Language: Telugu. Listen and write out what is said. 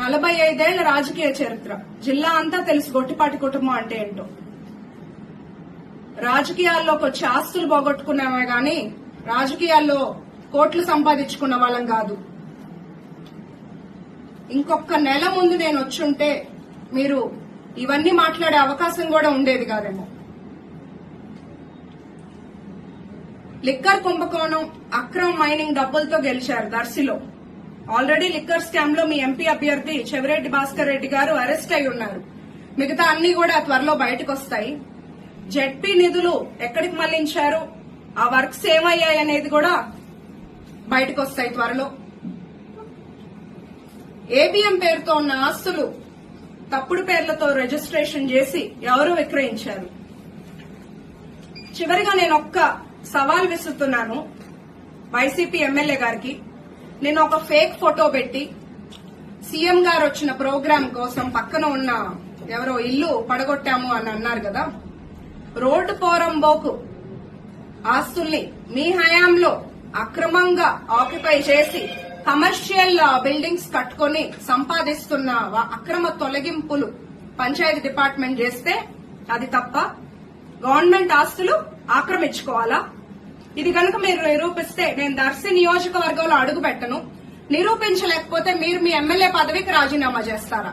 నలభై ఐదేళ్ళ రాజకీయ చరిత్ర. జిల్లా అంతా తెలుసు గొట్టిపాటి కుటుంబం అంటే ఏంటో. రాజకీయాల్లోకి వచ్చి ఆస్తులు పోగొట్టుకున్నామే గాని రాజకీయాల్లో కోట్లు సంపాదించుకున్న వాళ్ళం కాదు. ఇంకొక నెల ముందు నేను వచ్చుంటే మీరు ఇవన్నీ మాట్లాడే అవకాశం కూడా ఉండేది కాదేమో. లిక్కర్ కుంభకోణం అక్రమ మైనింగ్ డబ్బులతో గెలిచారు దర్శిలో. ఆల్రెడీ లిక్కర్ స్కామ్లో మీ ఎంపీ అభ్యర్థి చెవిరెడ్డి భాస్కర్ రెడ్డి గారు అరెస్ట్ అయి ఉన్నారు. మిగతా అన్ని కూడా త్వరలో బయటకు వస్తాయి జెడ్పీ నిధులు ఎక్కడికి మళ్ళించారు? ఆ వర్క్స్ ఏమయ్యాయి అనేది కూడా బయటకు వస్తాయి త్వరలో. ఏబిఎం పేరుతో ఉన్న ఆస్తులు తప్పుడు పేర్లతో రిజిస్ట్రేషన్ చేసి ఎవరు విక్రయించారు? చివరిగా నేను ఒక్క సవాల్ విసురుతున్నాను వైసీపీ ఎమ్మెల్యే గారికి. నేను ఒక ఫేక్ ఫోటో పెట్టి సీఎం గారు వచ్చిన ప్రోగ్రాం కోసం పక్కన ఉన్న ఎవరో ఇల్లు పడగొట్టాము అని అన్నారు కదా. రోడ్డు పోరంబోకు ఆస్తుల్ని మీ హయాంలో అక్రమంగా ఆక్యుపై చేసి కమర్షియల్ బిల్డింగ్స్ కట్టుకొని సంపాదిస్తున్న అక్రమ తొలగింపులు పంచాయతీ డిపార్ట్మెంట్ చేస్తే అది తప్ప గవర్నమెంట్ ఆస్తులు ఆక్రమించుకోవాలా? ఇది కనుక మీరు నిరూపిస్తే నేను దర్శి నియోజకవర్గంలో అడుగు పెట్టను నిరూపించలేకపోతే మీరు మీ ఎమ్మెల్యే పదవికి రాజీనామా చేస్తారా?